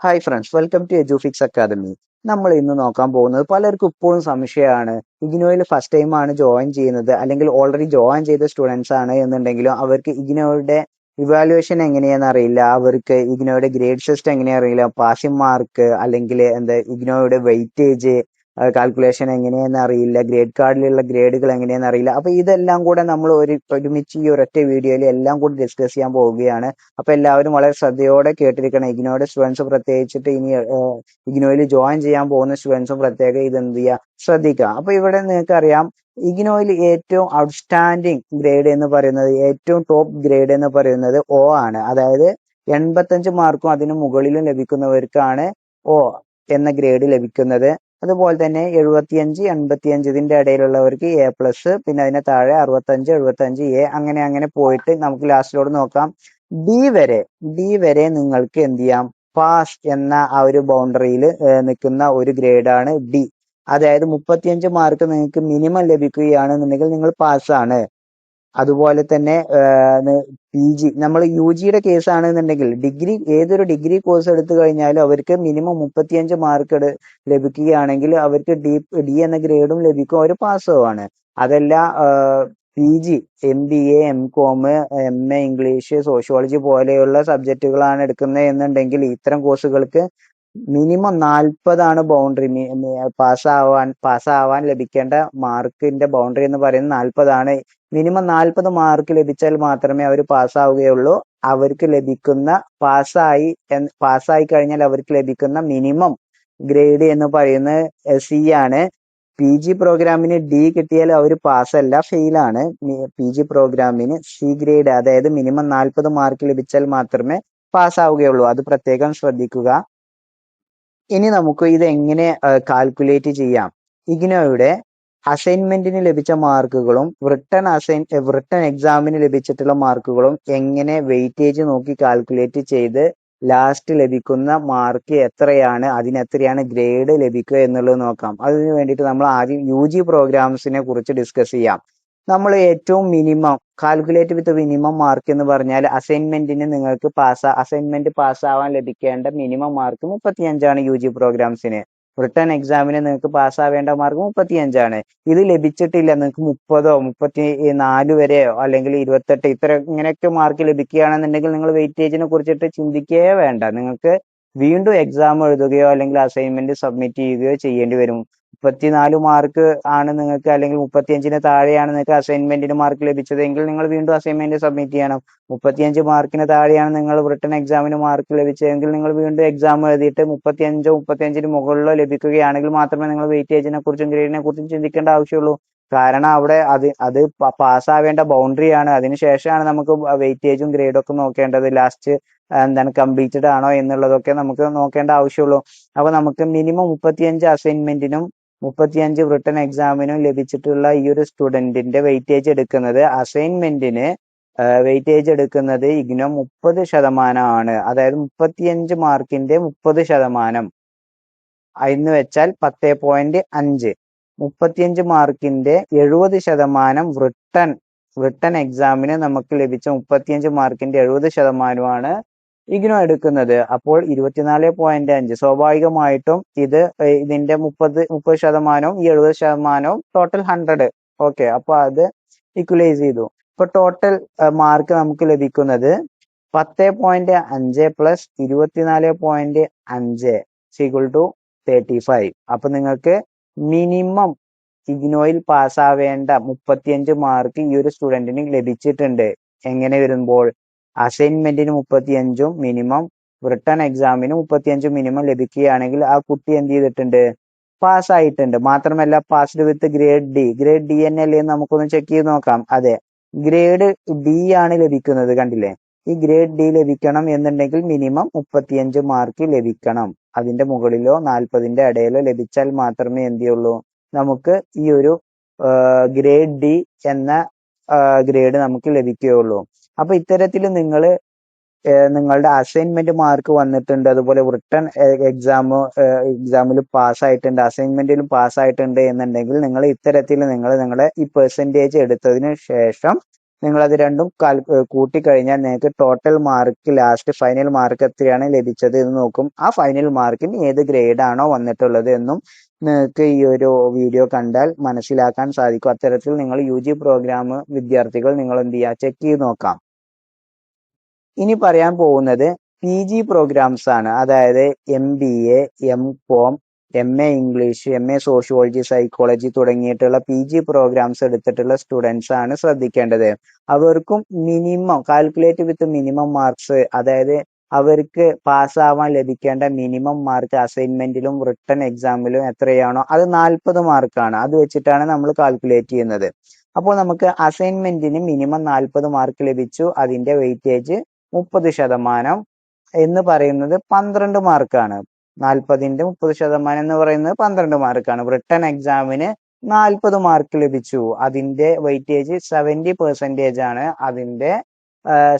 Hi friends welcome to Edufix academy നമ്മൾ ഇന്ന് നോക്കാൻ പോകുന്നത് പലർക്കും ഇപ്പോഴും സംശയമാണ്. ഇഗ്നോയിൽ ഫസ്റ്റ് ടൈം ആണ് ജോയിൻ ചെയ്യുന്നത്. അല്ലെങ്കിൽ ഓൾറെഡി ജോയിൻ ചെയ്ത സ്റ്റുഡൻസ് ആണ് എന്നുണ്ടെങ്കിലും അവർക്ക് ഇഗ്നോയുടെ ഇവാലുവേഷൻ എങ്ങനെയാണെന്ന് അറിയില്ല. അവർക്ക് ഇഗ്നോയുടെ ഗ്രേഡ് സിസ്റ്റം എങ്ങനെയാ അറിയില്ല. പാസിംഗ് മാർക്ക് അല്ലെങ്കിൽ എന്താ ഇഗ്നോയുടെ വെയിറ്റേജ് കാൽക്കുലേഷൻ എങ്ങനെയെന്ന് അറിയില്ല ഗ്രേഡ് കാർഡിലുള്ള ഗ്രേഡുകൾ എങ്ങനെയാണെന്ന് അറിയില്ല. അപ്പൊ ഇതെല്ലാം കൂടെ നമ്മൾ ഒരു ഒരുമിച്ച് ഈ ഒരൊറ്റ വീഡിയോയിൽ എല്ലാം കൂടി ഡിസ്കസ് ചെയ്യാൻ പോവുകയാണ്. അപ്പൊ എല്ലാവരും വളരെ ശ്രദ്ധയോടെ കേട്ടിരിക്കണം. ഇഗ്നോയുടെ സ്റ്റുഡൻസ് പ്രത്യേകിച്ചിട്ട് ഇനി ഇഗ്നോയിൽ ജോയിൻ ചെയ്യാൻ പോകുന്ന സ്റ്റുഡൻസും പ്രത്യേകം ഇത് എന്ത് ചെയ്യുക ശ്രദ്ധിക്കുക. അപ്പൊ ഇവിടെ നിങ്ങൾക്ക് അറിയാം ഇഗ്നോയിൽ ഏറ്റവും ഔട്ട്സ്റ്റാൻഡിങ് ഗ്രേഡ് എന്ന് പറയുന്നത് ഏറ്റവും ടോപ്പ് ഗ്രേഡ് എന്ന് പറയുന്നത് ഒ ആണ്. അതായത് എൺപത്തഞ്ച് മാർക്കും അതിന് മുകളിലും ലഭിക്കുന്നവർക്കാണ് ഒ എന്ന ഗ്രേഡ് ലഭിക്കുന്നത്. അതുപോലെ തന്നെ എഴുപത്തിയഞ്ച് എൺപത്തിയഞ്ച് ഇതിന്റെ ഇടയിലുള്ളവർക്ക് എ പ്ലസ് പിന്നെ അതിന് താഴെ അറുപത്തഞ്ച് എഴുപത്തഞ്ച് എ അങ്ങനെ അങ്ങനെ പോയിട്ട് നമുക്ക് ലാസ്റ്റിലോട് നോക്കാം. ഡി വരെ ഡി വരെ നിങ്ങൾക്ക് എന്ത് ചെയ്യാം? പാസ് എന്ന ആ ഒരു ബൗണ്ടറിയിൽ നിൽക്കുന്ന ഒരു ഗ്രേഡാണ് ഡി അതായത് മുപ്പത്തിയഞ്ച് മാർക്ക് നിങ്ങൾക്ക് മിനിമം ലഭിക്കുകയാണെന്നുണ്ടെങ്കിൽ നിങ്ങൾ പാസ്സാണ് അതുപോലെ തന്നെ പി ജി നമ്മൾ യു ജിയുടെ കേസ് ആണെന്നുണ്ടെങ്കിൽ ഡിഗ്രി ഏതൊരു ഡിഗ്രി കോഴ്സ് എടുത്തു കഴിഞ്ഞാലും അവർക്ക് മിനിമം മുപ്പത്തിയഞ്ച് മാർക്ക് ലഭിക്കുകയാണെങ്കിൽ അവർക്ക് ഡി ഡി എന്ന ഗ്രേഡും ലഭിക്കും അവർ പാസ്സാവാണ് അതല്ല P G M B A M com M A English sociology പോലെയുള്ള സബ്ജക്റ്റുകളാണ് എടുക്കുന്നത് എന്നുണ്ടെങ്കിൽ ഇത്തരം കോഴ്സുകൾക്ക് മിനിമം നാൽപ്പതാണ് ബൗണ്ടറി പാസ്സാവാൻ പാസ്സാവാൻ ലഭിക്കേണ്ട മാർക്കിന്റെ ബൗണ്ടറി എന്ന് പറയുന്നത് നാൽപ്പതാണ് മിനിമം നാൽപ്പത് മാർക്ക് ലഭിച്ചാൽ മാത്രമേ അവർ പാസ്സാവുകയുള്ളൂ. അവർക്ക് ലഭിക്കുന്ന പാസ്സായി പാസ്സായി കഴിഞ്ഞാൽ അവർക്ക് ലഭിക്കുന്ന മിനിമം ഗ്രേഡ് എന്ന് പറയുന്നത് സി ആണ്. പി ജി പ്രോഗ്രാമിന് ഡി കിട്ടിയാൽ അവർ പാസ്സല്ല ഫെയിലാണ്. പി ജി പ്രോഗ്രാമിന് സി ഗ്രേഡ് അതായത് മിനിമം നാൽപ്പത് മാർക്ക് ലഭിച്ചാൽ മാത്രമേ പാസ്സാവുകയുള്ളൂ. അത് പ്രത്യേകം ശ്രദ്ധിക്കുക. ഇനി നമുക്ക് ഇത് എങ്ങനെ കാൽക്കുലേറ്റ് ചെയ്യാം? ഇഗ്നോയുടെ അസൈൻമെന്റിന് ലഭിച്ച മാർക്കുകളും റിട്ടേൺ അസൈൻ റിട്ടേൺ എക്സാമിന് ലഭിച്ചിട്ടുള്ള മാർക്കുകളും എങ്ങനെ വെയിറ്റേജ് നോക്കി കാൽക്കുലേറ്റ് ചെയ്ത് ലാസ്റ്റ് ലഭിക്കുന്ന മാർക്ക് എത്രയാണ് അതിനെത്രയാണ് ഗ്രേഡ് ലഭിക്കുക എന്നുള്ളത് നോക്കാം. അതിന് വേണ്ടിയിട്ട് നമ്മൾ ആദ്യം യു ജി പ്രോഗ്രാംസിനെ കുറിച്ച് ഡിസ്കസ് ചെയ്യാം. നമ്മൾ ഏറ്റവും minimum calculate with minimum mark എന്ന് പറഞ്ഞാൽ അസൈൻമെന്റിന് നിങ്ങൾക്ക് പാസ് അസൈൻമെന്റ് പാസ്സാവാൻ ലഭിക്കേണ്ട മിനിമം മാർക്ക് മുപ്പത്തിയഞ്ചാണ് യു ജി പ്രോഗ്രാംസിന് റിട്ടേൺ എക്സാമിന് നിങ്ങൾക്ക് പാസ്സാവേണ്ട മാർക്ക് മുപ്പത്തിയഞ്ചാണ്. ഇത് ലഭിച്ചിട്ടില്ല. നിങ്ങൾക്ക് മുപ്പതോ മുപ്പത്തി നാല് വരെയോ അല്ലെങ്കിൽ ഇരുപത്തെട്ട് ഇത്ര ഇങ്ങനെയൊക്കെ മാർക്ക് ലഭിക്കുകയാണെന്നുണ്ടെങ്കിൽ നിങ്ങൾ വെയിറ്റേജിനെ കുറിച്ചിട്ട് ചിന്തിക്കേ വേണ്ട. നിങ്ങൾക്ക് വീണ്ടും എക്സാം എഴുതുകയോ അല്ലെങ്കിൽ അസൈൻമെന്റ് സബ്മിറ്റ് ചെയ്യുകയോ ചെയ്യേണ്ടി വരും. മുപ്പത്തിനാല് മാർക്ക് ആണ് നിങ്ങൾക്ക് അല്ലെങ്കിൽ മുപ്പത്തിയഞ്ചിന് താഴെയാണ് നിങ്ങൾക്ക് അസൈൻമെന്റിന് മാർക്ക് ലഭിച്ചതെങ്കിൽ നിങ്ങൾ വീണ്ടും അസൈൻമെന്റ് സബ്മിറ്റ് ചെയ്യണം. മുപ്പത്തിയഞ്ച് മാർക്കിന് താഴെയാണ് നിങ്ങൾ റിട്ടേൺ എക്സാമിന് മാർക്ക് ലഭിച്ചതെങ്കിൽ നിങ്ങൾ വീണ്ടും എക്സാം എഴുതിയിട്ട് മുപ്പത്തിയഞ്ചോ മുപ്പത്തിയഞ്ചിന് മുകളിലോ ലഭിക്കുകയാണെങ്കിൽ മാത്രമേ നിങ്ങൾ വെയിറ്റേജിനെ കുറിച്ചും ഗ്രേഡിനെ കുറിച്ചും ചിന്തിക്കേണ്ട ആവശ്യമുള്ളൂ. കാരണം അവിടെ അത് അത് പാസ്സാവേണ്ട ബൗണ്ടറി ആണ്. അതിനുശേഷമാണ് നമുക്ക് വെയിറ്റേജും ഗ്രേഡും ഒക്കെ നോക്കേണ്ടത്. ലാസ്റ്റ് എന്താണ് കംപ്ലീറ്റഡ് ആണോ എന്നുള്ളതൊക്കെ നമുക്ക് നോക്കേണ്ട ആവശ്യമുള്ളൂ. അപ്പൊ നമുക്ക് മിനിമം മുപ്പത്തിയഞ്ച് അസൈൻമെന്റിനും മുപ്പത്തിയഞ്ച് റിട്ടൺ എക്സാമിനും ലഭിച്ചിട്ടുള്ള ഈ ഒരു സ്റ്റുഡന്റിന്റെ വെയിറ്റേജ് എടുക്കുന്നത് അസൈൻമെന്റിന് വെയിറ്റേജ് എടുക്കുന്നത് ഇഗ്നോ മുപ്പത് ശതമാനമാണ്. അതായത് മുപ്പത്തിയഞ്ച് മാർക്കിന്റെ മുപ്പത് ശതമാനം. എന്ന് വെച്ചാൽ പത്ത് പോയിന്റ് അഞ്ച്. മുപ്പത്തിയഞ്ച് മാർക്കിന്റെ എഴുപത് ശതമാനം റിട്ടൺ റിട്ടൺ എക്സാമിന് നമുക്ക് ലഭിച്ച മുപ്പത്തിയഞ്ച് മാർക്കിന്റെ എഴുപത് ശതമാനമാണ് ഇഗ്നോ എടുക്കുന്നത് അപ്പോൾ ഇരുപത്തിനാല് പോയിന്റ് അഞ്ച്. സ്വാഭാവികമായിട്ടും ഇത് ഇതിന്റെ മുപ്പത് മുപ്പത് ശതമാനവും ഈ എഴുപത് ശതമാനവും ടോട്ടൽ ഹൺഡ്രഡ് ഓക്കെ അപ്പൊ അത് ഇക്വലൈസ് ചെയ്തു. ഇപ്പൊ ടോട്ടൽ മാർക്ക് നമുക്ക് ലഭിക്കുന്നത് പത്ത് പോയിന്റ് അഞ്ച് പ്ലസ് ഇരുപത്തിനാല് പോയിന്റ് അഞ്ച് സീക്വൽ ടു തേർട്ടി ഫൈവ് അപ്പൊ നിങ്ങൾക്ക് മിനിമം ഇഗ്നോയിൽ പാസ്സാവേണ്ട മുപ്പത്തിയഞ്ച് മാർക്ക് ഈ ഒരു സ്റ്റുഡന്റിന് ലഭിച്ചിട്ടുണ്ട്. എങ്ങനെ വരുമ്പോൾ? അസൈൻമെന്റിന് മുപ്പത്തിയഞ്ചും മിനിമം റിട്ടേൺ എക്സാമിന് മുപ്പത്തിയഞ്ചും മിനിമം ലഭിക്കുകയാണെങ്കിൽ ആ കുട്ടി എന്ത് ചെയ്തിട്ടുണ്ട്? പാസ് ആയിട്ടുണ്ട്. മാത്രമല്ല passed with grade D grade D N അല്ലേ നമുക്കൊന്ന് ചെക്ക് ചെയ്ത് നോക്കാം. അതെ. ഗ്രേഡ് ഡി ആണ് ലഭിക്കുന്നത് കണ്ടില്ലേ? ഈ ഗ്രേഡ് ഡി ലഭിക്കണം എന്നുണ്ടെങ്കിൽ മിനിമം മുപ്പത്തിയഞ്ച് മാർക്ക് ലഭിക്കണം. അതിന്റെ മുകളിലോ നാൽപ്പതിന്റെ ഇടയിലോ ലഭിച്ചാൽ മാത്രമേ എന്ത് ചെയ്യുള്ളൂ? നമുക്ക് ഈ ഒരു ഗ്രേഡ് ഡി എന്ന ഗ്രേഡ് നമുക്ക് ലഭിക്കുകയുള്ളൂ. അപ്പൊ ഇത്തരത്തിൽ നിങ്ങൾ നിങ്ങളുടെ അസൈൻമെന്റ് മാർക്ക് വന്നിട്ടുണ്ട്. അതുപോലെ റിട്ടേൺ എക്സാം എക്സാമിൽ പാസ്സായിട്ടുണ്ട്. അസൈൻമെന്റിലും പാസ്സായിട്ടുണ്ട് എന്നുണ്ടെങ്കിൽ നിങ്ങൾ ഇത്തരത്തിൽ നിങ്ങൾ നിങ്ങളുടെ ഈ പെർസെന്റേജ് എടുത്തതിന് ശേഷം നിങ്ങൾ അത് രണ്ടും കാൽ കൂട്ടിക്കഴിഞ്ഞാൽ നിങ്ങൾക്ക് total mark last final mark എത്രയാണ് ലഭിച്ചത് എന്ന് നോക്കും. ആ ഫൈനൽ മാർക്കിന് ഏത് ഗ്രേഡാണോ വന്നിട്ടുള്ളത് എന്നും നിങ്ങൾക്ക് ഈ ഒരു വീഡിയോ കണ്ടാൽ മനസ്സിലാക്കാൻ സാധിക്കും. അത്തരത്തിൽ നിങ്ങൾ യു പ്രോഗ്രാം വിദ്യാർത്ഥികൾ നിങ്ങൾ എന്ത് ചെയ്യുക ചെക്ക് ചെയ്ത് നോക്കാം. ഇനി പറയാൻ പോകുന്നത് പി ജി പ്രോഗ്രാംസ് ആണ്. അതായത് M B A M com M A English M A sociology psychology തുടങ്ങിയിട്ടുള്ള പി ജി പ്രോഗ്രാംസ് എടുത്തിട്ടുള്ള സ്റ്റുഡൻസ് ആണ് ശ്രദ്ധിക്കേണ്ടത്. അവർക്കും minimum calculate with minimum marks അതായത് അവർക്ക് പാസ്സാവാൻ ലഭിക്കേണ്ട മിനിമം മാർക്ക് അസൈൻമെന്റിലും റിട്ടേൺ എക്സാമിലും എത്രയാണോ അത് നാൽപ്പത് മാർക്കാണ് അത് വെച്ചിട്ടാണ് നമ്മൾ കാൽക്കുലേറ്റ് ചെയ്യുന്നത്. അപ്പോൾ നമുക്ക് അസൈൻമെന്റിന് മിനിമം നാൽപ്പത് മാർക്ക് ലഭിച്ചു. അതിന്റെ വെയിറ്റേജ് മുപ്പത് ശതമാനം എന്ന് പറയുന്നത് പന്ത്രണ്ട് മാർക്കാണ് നാൽപ്പതിന്റെ മുപ്പത് ശതമാനം എന്ന് പറയുന്നത് പന്ത്രണ്ട് മാർക്കാണ് റിട്ടേൺ എക്സാമിന് നാൽപ്പത് മാർക്ക് ലഭിച്ചു. അതിന്റെ വെയിറ്റേജ് സെവന്റി പെർസെന്റേജ് ആണ്. അതിന്റെ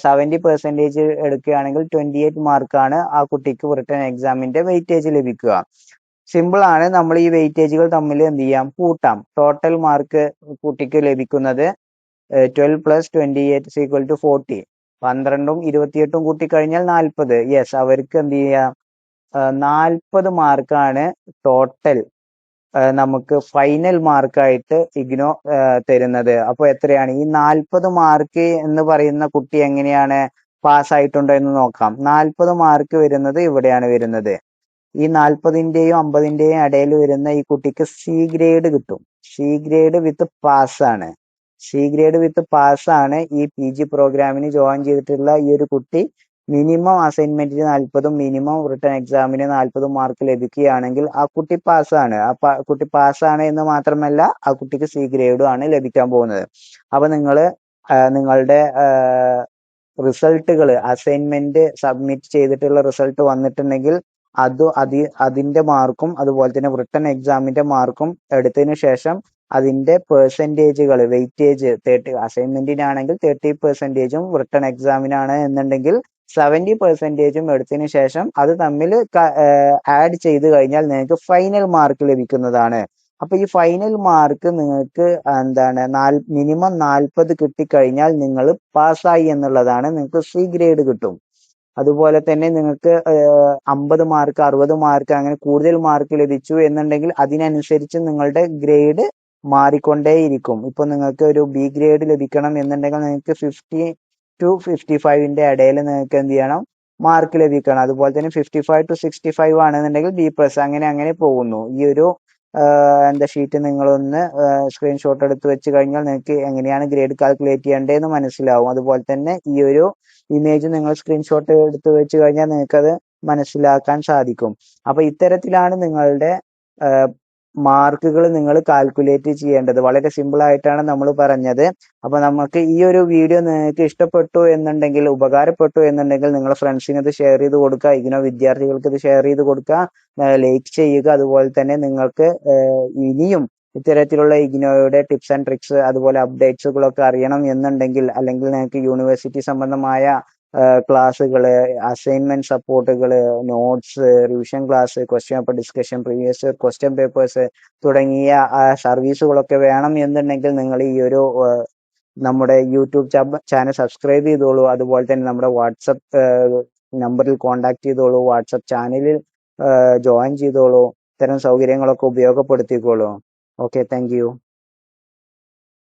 സെവന്റി പെർസെന്റേജ് എടുക്കുകയാണെങ്കിൽ ട്വന്റി എയ്റ്റ് മാർക്കാണ് ആ കുട്ടിക്ക് റിട്ടേൺ എക്സാമിന്റെ വെയിറ്റേജ് ലഭിക്കുക. സിമ്പിൾ ആണ്. നമ്മൾ ഈ വെയിറ്റേജുകൾ തമ്മിൽ എന്ത് ചെയ്യാം? കൂട്ടാം. ടോട്ടൽ മാർക്ക് കുട്ടിക്ക് ലഭിക്കുന്നത് twelve plus twenty eight equal to forty പന്ത്രണ്ടും ഇരുപത്തിയെട്ടും കൂട്ടിക്കഴിഞ്ഞാൽ നാൽപ്പത്. യെസ് അവർക്ക് എന്ത് ചെയ്യാം? നാൽപ്പത് മാർക്കാണ് ടോട്ടൽ നമുക്ക് ഫൈനൽ മാർക്കായിട്ട് ഇഗ്നോ തരുന്നത്. അപ്പൊ എത്രയാണ്? ഈ നാൽപ്പത് മാർക്ക് എന്ന് പറയുന്ന കുട്ടി എങ്ങനെയാണ് പാസ് ആയിട്ടുണ്ടോ എന്ന് നോക്കാം. നാൽപ്പത് മാർക്ക് വരുന്നത് ഇവിടെയാണ് വരുന്നത്. ഈ നാൽപ്പതിന്റെയും അമ്പതിന്റെയും ഇടയിൽ വരുന്ന ഈ കുട്ടിക്ക് സി ഗ്രേഡ് കിട്ടും. സി ഗ്രേഡ് വിത്ത് പാസ് ആണ്. സി ഗ്രേഡ് വിത്ത് പാസ് ആണ് ഈ പി ജി പ്രോഗ്രാമിന് ജോയിൻ ചെയ്തിട്ടുള്ള ഈ ഒരു കുട്ടി മിനിമം അസൈൻമെന്റിന് നാൽപ്പതും മിനിമം റിട്ടേൺ എക്സാമിന് നാൽപ്പതും മാർക്ക് ലഭിക്കുകയാണെങ്കിൽ ആ കുട്ടി പാസ്സാണ് ആ കുട്ടി പാസ്സാണ് എന്ന് മാത്രമല്ല ആ കുട്ടിക്ക് സി ഗ്രേഡും ആണ് ലഭിക്കാൻ പോകുന്നത്. അപ്പൊ നിങ്ങൾ നിങ്ങളുടെ റിസൾട്ടുകൾ അസൈൻമെന്റ് സബ്മിറ്റ് ചെയ്തിട്ടുള്ള റിസൾട്ട് വന്നിട്ടുണ്ടെങ്കിൽ അത് അതി അതിന്റെ മാർക്കും അതുപോലെ തന്നെ റിട്ടൺ എക്സാമിന്റെ മാർക്കും എടുത്തതിന് ശേഷം അതിന്റെ പെർസെന്റേജുകൾ വെയിറ്റേജ് തേർട്ടി അസൈൻമെന്റിനാണെങ്കിൽ തേർട്ടി പെർസെന്റേജും റിട്ടൺ എക്സാമിനാണ് എന്നുണ്ടെങ്കിൽ സെവന്റി പെർസെന്റേജും എടുത്തതിന് ശേഷം അത് തമ്മിൽ ആഡ് ചെയ്ത് കഴിഞ്ഞാൽ നിങ്ങൾക്ക് ഫൈനൽ മാർക്ക് ലഭിക്കുന്നതാണ്. അപ്പൊ ഈ ഫൈനൽ മാർക്ക് നിങ്ങൾക്ക് എന്താണ് മിനിമം നാൽപ്പത് കിട്ടിക്കഴിഞ്ഞാൽ നിങ്ങൾ പാസ്സായി എന്നുള്ളതാണ് നിങ്ങൾക്ക് സി ഗ്രേഡ് കിട്ടും. അതുപോലെ തന്നെ നിങ്ങൾക്ക് അമ്പത് മാർക്ക് അറുപത് മാർക്ക് അങ്ങനെ കൂടുതൽ മാർക്ക് ലഭിച്ചു എന്നുണ്ടെങ്കിൽ അതിനനുസരിച്ച് നിങ്ങളുടെ ഗ്രേഡ് മാറിക്കൊണ്ടേയിരിക്കും. ഇപ്പൊ നിങ്ങൾക്ക് ഒരു ബി ഗ്രേഡ് ലഭിക്കണം എന്നുണ്ടെങ്കിൽ നിങ്ങൾക്ക് ഫിഫ്റ്റി ടു ഫിഫ്റ്റി ഫൈവിന്റെ ഇടയിൽ നിങ്ങൾക്ക് എന്ത് ചെയ്യണം? മാർക്ക് ലഭിക്കണം. അതുപോലെ തന്നെ fifty five to sixty five ആണെന്നുണ്ടെങ്കിൽ ബി പ്ലസ് അങ്ങനെ അങ്ങനെ പോകുന്നു. ഈ ഒരു എന്താ ഷീറ്റ് നിങ്ങളൊന്ന് സ്ക്രീൻഷോട്ട് എടുത്ത് വെച്ച് കഴിഞ്ഞാൽ നിങ്ങൾക്ക് എങ്ങനെയാണ് ഗ്രേഡ് കാൽക്കുലേറ്റ് ചെയ്യേണ്ടതെന്ന് മനസ്സിലാവും. അതുപോലെ തന്നെ ഈ ഒരു ഇമേജ് നിങ്ങൾ സ്ക്രീൻഷോട്ട് എടുത്ത് വെച്ച് കഴിഞ്ഞാൽ നിങ്ങൾക്കത് മനസ്സിലാക്കാൻ സാധിക്കും. അപ്പൊ ഇത്തരത്തിലാണ് നിങ്ങളുടെ മാർക്കുകൾ നിങ്ങൾ കാൽക്കുലേറ്റ് ചെയ്യേണ്ടത്. വളരെ സിമ്പിൾ ആയിട്ടാണ് നമ്മൾ പറഞ്ഞത്. അപ്പൊ നമുക്ക് ഈ ഒരു വീഡിയോ നിങ്ങൾക്ക് ഇഷ്ടപ്പെട്ടു എന്നുണ്ടെങ്കിൽ ഉപകാരപ്പെട്ടു എന്നുണ്ടെങ്കിൽ നിങ്ങളുടെ ഫ്രണ്ട്സിന് ഇത് ഷെയർ ചെയ്ത് കൊടുക്കുക. ഇങ്ങനെ വിദ്യാർത്ഥികൾക്ക് ഇത് ഷെയർ ചെയ്ത് കൊടുക്കുക. ലൈക്ക് ചെയ്യുക. അതുപോലെ തന്നെ നിങ്ങൾക്ക് ഇനിയും ഇത്തരത്തിലുള്ള ഇഗ്നോയുടെ ടിപ്സ് ആൻഡ് ട്രിക്സ് അതുപോലെ അപ്ഡേറ്റ്സുകളൊക്കെ അറിയണം എന്നുണ്ടെങ്കിൽ അല്ലെങ്കിൽ നിങ്ങൾക്ക് യൂണിവേഴ്സിറ്റി സംബന്ധമായ ക്ലാസ്സുകൾ assignment സപ്പോർട്ടുകൾ notes revision class question paper discussion previous question papers തുടങ്ങിയ സർവീസുകളൊക്കെ വേണം എന്നുണ്ടെങ്കിൽ നിങ്ങൾ ഈ ഒരു നമ്മുടെ യൂട്യൂബ് ചാനൽ സബ്സ്ക്രൈബ് ചെയ്തോളൂ. അതുപോലെ തന്നെ നമ്മുടെ വാട്സപ്പ് നമ്പറിൽ കോൺടാക്ട് ചെയ്തോളൂ. വാട്സപ്പ് ചാനലിൽ ജോയിൻ ചെയ്തോളൂ. ഇത്തരം സൗകര്യങ്ങളൊക്കെ ഉപയോഗപ്പെടുത്തിക്കോളൂ. Okay thank